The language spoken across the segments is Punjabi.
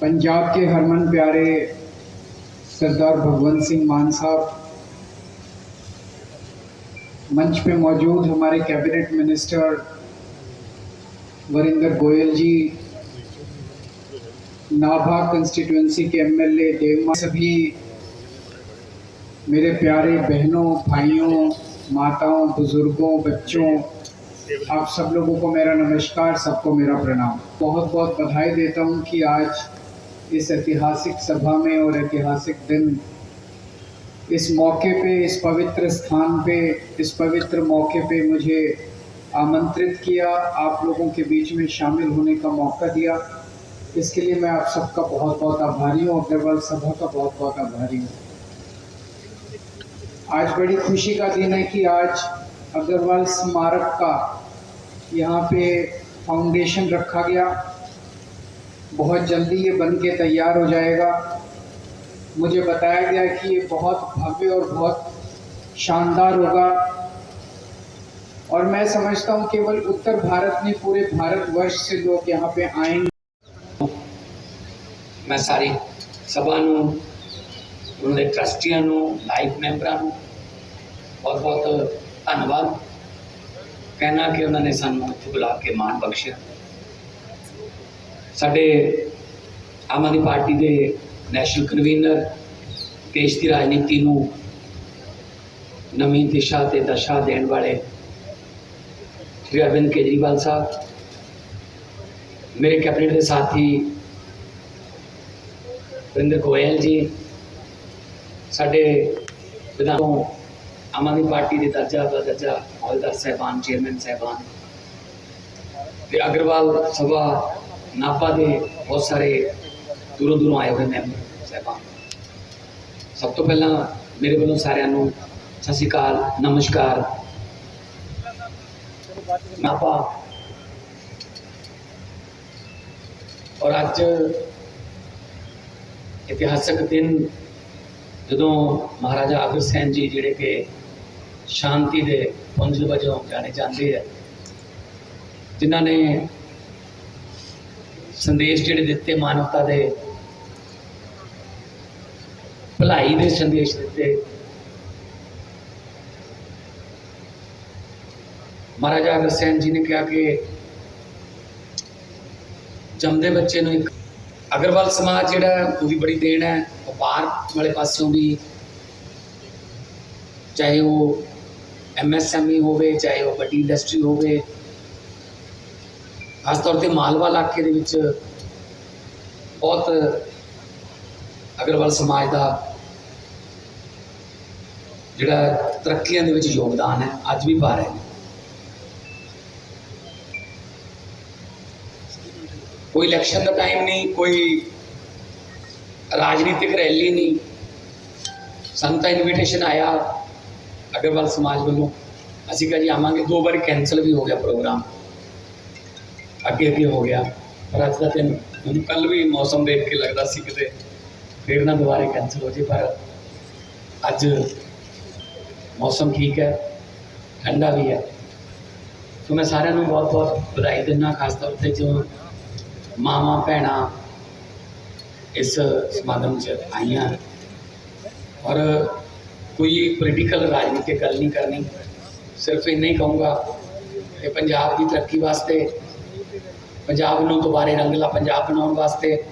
पंजाब के हरमन प्यारे सरदार भगवंत सिंह मान साहब, मंच पे मौजूद हमारे cabinet minister Varinder Goyal ji, Nabha constituency के एमएलए देवमा सभी, मेरे प्यारे बहनों, भाइयों, माताओं, बुज़ुर्गों, बच्चों, आप सब लोगों को मेरा नमस्कार, सबको मेरा प्रणाम। बहुत बहुत बधाई देता हूँ कि आज इस ऐतिहासिक सभा में और ऐतिहासिक दिन। इस मौके पे, इस पवित्र स्थान पे, इस पवित्र मौके पे मुझे आमंत्रित किया, आप लोगों के बीच में शामिल होने का मौका दिया। इसके लिए मैं आप सबका बहुत बहुत आभारी हूँ, अग्रवाल सभा का बहुत बहुत आभारी हूँ। आज बड़ी खुशी का दिन है कि आज अग्रवाल स्मारक का यहाँ पे फाउंडेशन रखा गया। बहुत जल्दी ये बन के तैयार हो जाएगा। मुझे बताया गया कि ये बहुत भव्य और बहुत शानदार होगा। और मैं समझता हूँ केवल उत्तर भारत में पूरे भारतवर्ष से लोग यहाँ पे आएँगे। मैं सारी सभा उन्होंने ट्रस्टियाँ लाइफ मैंबर बहुत बहुत धन्यवाद। कहना कि उन्होंने सू बुला के मान बख्शे ਸਾਡੇ ਆਮ ਆਦਮੀ ਪਾਰਟੀ ਦੇ ਨੈਸ਼ਨਲ ਕਨਵੀਨਰ ਦੇਸ਼ ਦੀ ਰਾਜਨੀਤੀ ਨੂੰ ਨਵੀਂ ਦਿਸ਼ਾ ਤੇ ਦਸ਼ਾ ਦੇਣ ਵਾਲੇ ਸ਼੍ਰੀ ਅਰਵਿੰਦ ਕੇਜਰੀਵਾਲ ਸਾਹਿਬ, ਮੇਰੇ ਕੈਬਨਿਟ ਦੇ ਸਾਥੀ ਵਰਿੰਦਰ ਗੋਇਲ ਜੀ, ਸਾਡੇ ਵਿਧਾਨ ਆਮ ਆਦਮੀ ਪਾਰਟੀ ਦੇ ਦਰਜਾ ਦਾ ਦਰਜਾ ਹੌਲਦਾਰ ਸਾਹਿਬਾਨ, ਚੇਅਰਮੈਨ ਸਾਹਿਬਾਨ, ਤੇ ਅਗਰਵਾਲ ਸਭਾ ਨਾਪਾ ਦੇ ਬਹੁਤ ਸਾਰੇ ਦੂਰੋਂ ਦੂਰੋਂ ਆਏ ਹੋਏ ਮੈਂਬਰ ਸਾਹਿਬਾਨ ਸਭ ਤੋਂ ਪਹਿਲਾਂ ਮੇਰੇ ਵੱਲੋਂ ਸਾਰਿਆਂ ਨੂੰ ਸਤਿ ਸ਼੍ਰੀ ਅਕਾਲ ਨਮਸਕਾਰ ਨਾਪਾ ਔਰ ਅੱਜ ਇਤਿਹਾਸਕ ਦਿਨ ਜਦੋਂ ਮਹਾਰਾਜਾ ਅਗਰਸੈਨ ਜੀ ਜਿਹੜੇ ਕਿ ਸ਼ਾਂਤੀ ਦੇ ਪੁੰਜ ਵਜੋਂ ਜਾਣੇ ਜਾਂਦੇ ਆ ਜਿਨ੍ਹਾਂ ਨੇ ਸੰਦੇਸ਼ ਜਿਹੜੇ ਦਿੱਤੇ ਮਾਨਵਤਾ ਦੇ ਭਲਾਈ ਦੇ ਸੰਦੇਸ਼ ਦਿੱਤੇ। ਮਹਾਰਾਜਾ ਅਗਰਸੈਨ ਜੀ ਨੇ ਕਿਹਾ ਕਿ ਜੰਮਦੇ ਬੱਚੇ ਨੂੰ ਇੱਕ ਅਗਰਵਾਲ ਸਮਾਜ ਜਿਹੜਾ ਹੈ, ਉਹਦੀ ਬੜੀ ਦੇਣ ਹੈ। ਵਪਾਰ ਵਾਲੇ ਪਾਸਿਓਂ ਵੀ ਚਾਹੇ ਉਹ ਐਮਐਸਐਮਈ ਹੋਵੇ ਚਾਹੇ ਉਹ ਵੱਡੀ ਇੰਡਸਟਰੀ ਹੋਵੇ ਖਾਸ ਤੌਰ ਤੇ ਮਾਲਵਾ ਇਲਾਕੇ ਦੇ ਵਿੱਚ ਬਹੁਤ ਅਗਰਵਾਲ ਸਮਾਜ ਦਾ ਜਿਹੜਾ ਤਰੱਕੀਆਂ ਦੇ ਵਿੱਚ ਯੋਗਦਾਨ ਹੈ, ਅੱਜ ਵੀ ਪਾ ਰਹੇ ਨੇ। ਕੋਈ ਇਲੈਕਸ਼ਨ ਦਾ ਟਾਈਮ ਨਹੀਂ, ਕੋਈ ਰਾਜਨੀਤਿਕ ਰੈਲੀ ਨਹੀਂ। ਸਾਨੂੰ ਤਾਂ ਇਨਵੀਟੇਸ਼ਨ ਆਇਆ ਅਗਰਵਾਲ ਸਮਾਜ ਵੱਲੋਂ। ਅਸੀਂ ਕਿਹਾ ਜੀ ਆਵਾਂਗੇ, ਦੋ ਵਾਰੀ ਕੈਨਸਲ ਵੀ ਹੋ ਗਿਆ ਪ੍ਰੋਗਰਾਮ ਅੱਗੇ ਅੱਗੇ ਹੋ ਗਿਆ। ਪਰ ਅੱਜ ਦਾ ਦਿਨ ਮੈਨੂੰ ਕੱਲ ਵੀ ਮੌਸਮ ਦੇਖ ਕੇ ਲੱਗਦਾ ਸੀ ਕਿਤੇ। ਫੇਰ ਨਾ ਦੁਬਾਰੇ ਕੈਨਸਲ ਹੋ ਜੇ ਪਰ ਅੱਜ ਮੌਸਮ ਠੀਕ ਹੈ, ਠੰਡਾ ਵੀ ਹੈ। ਸੋ ਮੈਂ ਸਾਰਿਆਂ ਨੂੰ ਬਹੁਤ ਬਹੁਤ ਵਧਾਈ ਦਿੰਦਾ ਖਾਸ ਤੌਰ ਤੇ ਜੋ ਮਾਵਾਂ, ਭੈਣਾਂ ਇਸ ਸਮਾਗਮ 'ਚ ਆਈਆਂ। ਔਰ ਕੋਈ ਪੋਲੀਟੀਕਲ ਰਾਜਨੀਤਿਕ ਗੱਲ ਨਹੀਂ ਕਰਨੀ। ਸਿਰਫ ਇੰਨਾ ਹੀ ਕਹੂੰਗਾ ਕਿ ਪੰਜਾਬ ਦੀ ਤਰੱਕੀ ਵਾਸਤੇ ਪੰਜਾਬ ਨੂੰ ਦੁਬਾਰੇ ਰੰਗਲਾ ਪੰਜਾਬ ਬਣਾਉਣ ਵਾਸਤੇ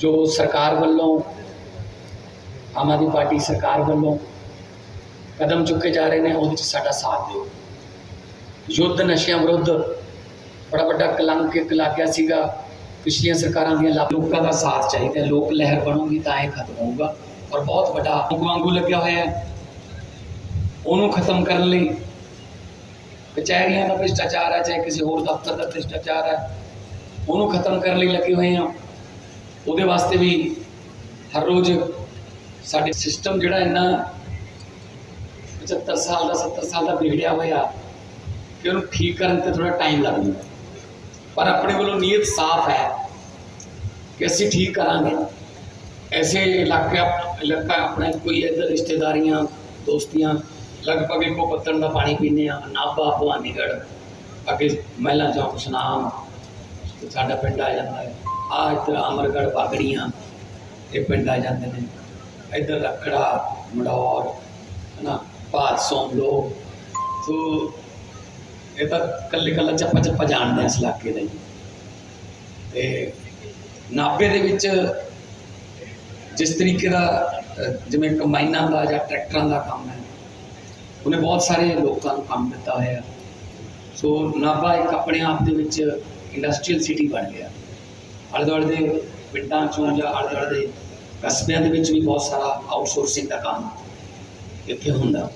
ਜੋ ਸਰਕਾਰ ਵੱਲੋਂ ਆਮ ਆਦਮੀ ਪਾਰਟੀ ਸਰਕਾਰ ਵੱਲੋਂ ਕਦਮ ਚੁੱਕੇ ਜਾ ਰਹੇ ਨੇ, ਉਹਦੇ 'ਚ ਸਾਡਾ ਸਾਥ ਦਿਓ। ਯੁੱਧ ਨਸ਼ਿਆਂ ਵਿਰੁੱਧ ਬੜਾ ਵੱਡਾ ਕਲੰਕ ਇੱਕ ਲੱਗਿਆ ਸੀਗਾ। ਪਿਛਲੀਆਂ ਸਰਕਾਰਾਂ ਦੀਆਂ ਲਾ- ਲੋਕਾਂ ਦਾ ਸਾਥ ਚਾਹੀਦਾ ਲੋਕ ਲਹਿਰ ਬਣੂਗੀ ਤਾਂ ਇਹ ਖਤਮ ਹੋਊਗਾ। ਔਰ ਬਹੁਤ ਵੱਡਾ ਹੁਕਮ ਵਾਂਗੂ ਲੱਗਿਆ ਹੋਇਆ ਹੈ। ਉਹਨੂੰ ਖਤਮ ਕਰਨ ਲਈ ਕਚਹਿਰੀਆਂ ਦਾ ਭ੍ਰਿਸ਼ਟਾਚਾਰ ਹੈ, ਚਾਹੇ ਕਿਸੇ ਹੋਰ ਦਫ਼ਤਰ ਦਾ ਭ੍ਰਿਸ਼ਟਾਚਾਰ ਹੈ, ਉਹਨੂੰ ਖਤਮ ਕਰਨ ਲਈ ਲੱਗੇ ਹੋਏ ਆ ਉਹਦੇ ਵਾਸਤੇ ਵੀ ਹਰ ਰੋਜ਼ ਸਾਡੇ ਸਿਸਟਮ ਜਿਹੜਾ ਇੰਨਾ 75 ਸਾਲ ਦਾ 70 ਸਾਲ ਦਾ ਵਿਗੜਿਆ ਹੋਇਆ ਕਿ ਉਹਨੂੰ ਠੀਕ ਕਰਨ ਤੇ ਥੋੜਾ ਟਾਈਮ ਲੱਗਦਾ ਪਰ ਆਪਣੇ ਵੱਲੋਂ ਨੀਅਤ ਸਾਫ਼ ਹੈ ਕਿ ਅਸੀਂ ਠੀਕ ਕਰਾਂਗੇ। ਐਸੇ ਇਲਾਕੇ ਇਲਾਕਾ ਆਪਣਾ ਕੋਈ ਇੱਧਰ ਰਿਸ਼ਤੇਦਾਰੀਆਂ, ਦੋਸਤੀਆਂ ਲਗਭਗ ਇੱਕੋ ਪੱਤਣ ਦਾ ਪਾਣੀ ਪੀਂਦੇ ਆ ਨਾਭਾ, ਭਵਾਨੀਗੜ੍ਹ। ਅੱਗੇ ਮਹਿਲਾ ਚੌਂਕ, ਸੁਨਾਮ, ਤੇ ਸਾਡਾ ਪਿੰਡ ਆ ਜਾਂਦਾ ਹੈ। ਆ ਇੱਧਰ ਅਮਰਗੜ੍ਹ, ਬਾਗੜੀਆਂ, ਇਹ ਪਿੰਡ ਆ ਜਾਂਦੇ ਨੇ। ਇੱਧਰ ਰੱਖੜਾ ਮੜੌਰ ਹਨਾ, ਭਾਤ ਸੋਮਲੋ ਸੋ ਇਹ ਤਾਂ ਕੱਲੇ ਕੱਲਾ ਚੱਪਾ ਚੱਪਾ ਜਾਣਦੇ ਆ ਇਸ ਇਲਾਕੇ ਦਾ ਜੀ। ਤੇ ਨਾਭੇ ਦੇ ਵਿੱਚ ਜਿਸ ਤਰੀਕੇ ਦਾ ਜਿਵੇਂ ਕੰਬਾਈਨਾਂ ਦਾ ਜਾਂ ਟਰੈਕਟਰਾਂ ਦਾ ਕੰਮ ਹੈ ਉਹਨੇ ਬਹੁਤ ਸਾਰੇ ਲੋਕਾਂ ਨੂੰ ਕੰਮ ਦਿੱਤਾ ਹੋਇਆ। ਸੋ ਨਾਭਾ ਇੱਕ ਆਪਣੇ ਆਪ ਦੇ ਵਿੱਚ ਇੰਡਸਟਰੀਅਲ ਸਿਟੀ ਬਣ ਗਿਆ। ਆਲੇ ਦੁਆਲੇ ਦੇ ਪਿੰਡਾਂ ਚੋਂ ਜਾਂ ਆਲੇ ਦੁਆਲੇ ਦੇ ਕਸਬਿਆਂ ਦੇ ਵਿੱਚ ਵੀ ਬਹੁਤ ਸਾਰਾ ਆਊਟਸੋਰਸਿੰਗ ਦਾ ਕੰਮ ਇੱਥੇ ਹੁੰਦਾ।